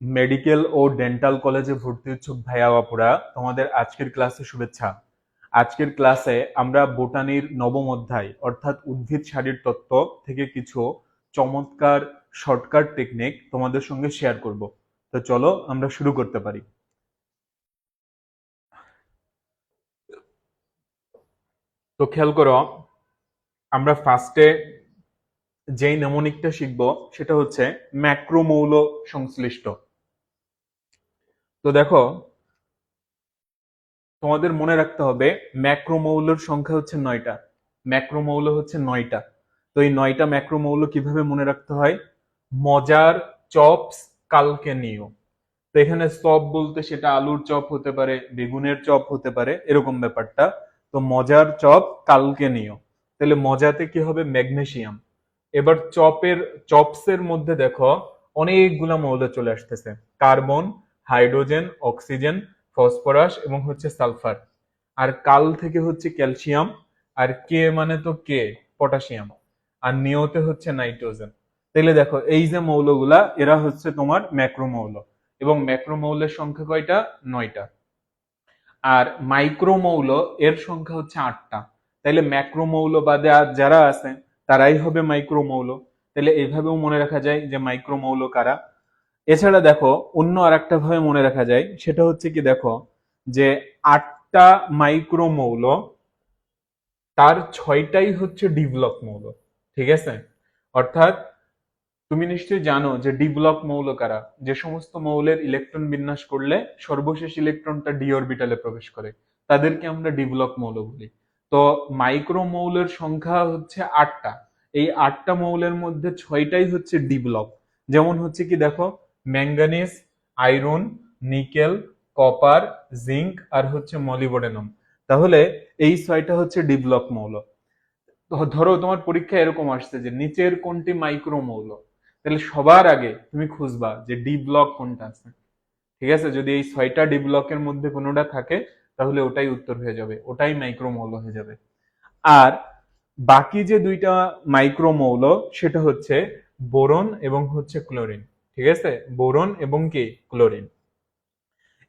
Medical ও dental কলেজে ভর্তি ইচ্ছুক ভাইয়া বাপুরা। তোমাদের আজকের ক্লাসে শুভেচ্ছা। আজকের ক্লাসে আমরা বোটানির নবম অধ্যায়, অর্থাৎ উদ্ভিদ শারীর তত্ত্ব থেকে কিছু চমৎকার শর্টকাট টেকনিক তোমাদের সঙ্গে শেয়ার করব। তো চলো, আমরা শুরু করতে পারি। তো খেয়াল করো, আমরা ফার্স্টে যেই নেমোনিকটা শিখব, সেটা হচ্ছে ম্যাক্রোমৌল সংশ্লিষ্ট। তো দেখো, তোমাদের মনে রাখতে হবে, ম্যাক্রোমৌলের সংখ্যা হচ্ছে নয়টা। ম্যাক্রোমৌল হচ্ছে নয়টা। তো এই নয়টা ম্যাক্রোমৌল কীভাবে মনে রাখতে হয়? মজার চপস কালকে নিও। তো এখানে চপ বলতে সেটা আলুর চপ হতে পারে, বেগুনের চপ হতে পারে, এরকম ব্যাপারটা। তো মজার চপ কালকে নিও। তাহলে মজাতে কি হবে? ম্যাগনেসিয়াম। এবার চপের, চপসের মধ্যে দেখো, অনেকগুলা মৌল চলে আসতেছে। কার্বন হাইড্রোজেন, অক্সিজেন, ফসফরাস এবং হচ্ছে সালফার। আর কাল থেকে হচ্ছে ক্যালসিয়াম, আর কে মানে তো কে পটাশিয়াম। আর নিয়তে হচ্ছে নাইট্রোজেন। তাহলে দেখো, এই যে মৌলগুলা, এরা হচ্ছে তোমার ম্যাক্রোমৌল। এবং ম্যাক্রোমৌলের সংখ্যা কয়টা? নয়টা। আর মাইক্রোমৌল, এর সংখ্যা হচ্ছে আটটা। তাহলে ম্যাক্রোমৌল বাদে আর যারা আছে তারাই হবে মাইক্রোমৌল। তাহলে এইভাবেও মনে রাখা যায় যে মাইক্রোমৌল কারা? এছাড়া দেখো, অন্য আর একটা ভাবে মনে রাখা যায়, সেটা হচ্ছে কি দেখো, যে আটটা মাইক্রোমৌল তার ছয়টাই হচ্ছে ডিভলক মৌল, ঠিক আছে? অর্থাৎ, তুমি নিশ্চয়ই জানো যে ডিব্লক মৌল কারা? যে সমস্ত মৌলের ইলেকট্রন বিন্যাস করলে সর্বশেষ ইলেকট্রনটা ডি অরবিটালে প্রবেশ করে। তাদেরকে আমরা ডিব্লক মৌল বলি। তো মাইক্রো মৌলের সংখ্যা হচ্ছে আটটা। এই আটটা মৌলের মধ্যে ছয়টাই হচ্ছে ডিব্লক যেমন হচ্ছে কি দেখো manganese iron, nickel, copper, zinc আর হচ্ছে মলিবডেনাম। তাহলে এই ছয়টা হচ্ছে ডিব্লক মৌল। ধরো তোমার পরীক্ষা এরকম আসছে যে নিচের কোনটি মাইক্রো মৌল তাহলে সবার আগে তুমি খুঁজবা যে ডি ব্লক কোনটা আছে। ঠিক আছে? যদি এই ছয়টা ডি ব্লকের মধ্যে কোনোটা থাকে, তাহলে ওটাই উত্তর হয়ে যাবে। ওটাই মাইক্রোমৌল হয়ে যাবে। আর বাকি যে দুইটা মাইক্রোমৌল, সেটা হচ্ছে বোরন এবং হচ্ছে ক্লোরিন। ঠিক আছে? বোরন এবং কি? ক্লোরিন।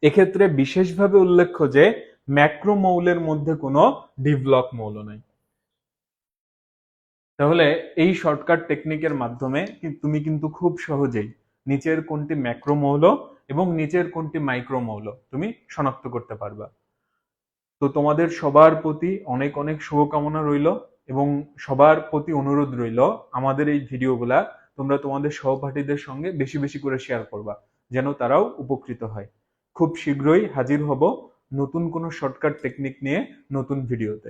এক্ষেত্রে বিশেষভাবে উল্লেখ্য যে, ম্যাক্রোমৌলের মধ্যে কোনো ডিব্লক মৌল নাই। তাহলে এই শর্টকাট টেকনিকের মাধ্যমে তুমি কিন্তু খুব সহজেই নিচের কোনটি ম্যাক্রোমৌল এবং নিচের কোনটি মাইক্রো মৌল তুমি শনাক্ত করতে পারবা। তো তোমাদের সবার প্রতি অনেক অনেক শুভকামনা রইল এবং সবার প্রতি অনুরোধ রইল আমাদের এই ভিডিওগুলা তোমরা তোমাদের সহপাঠীদের সঙ্গে বেশি বেশি করে শেয়ার করবা, যেন তারাও উপকৃত হয়। খুব শীঘ্রই হাজির হব নতুন কোনো শর্টকাট টেকনিক নিয়ে নতুন ভিডিওতে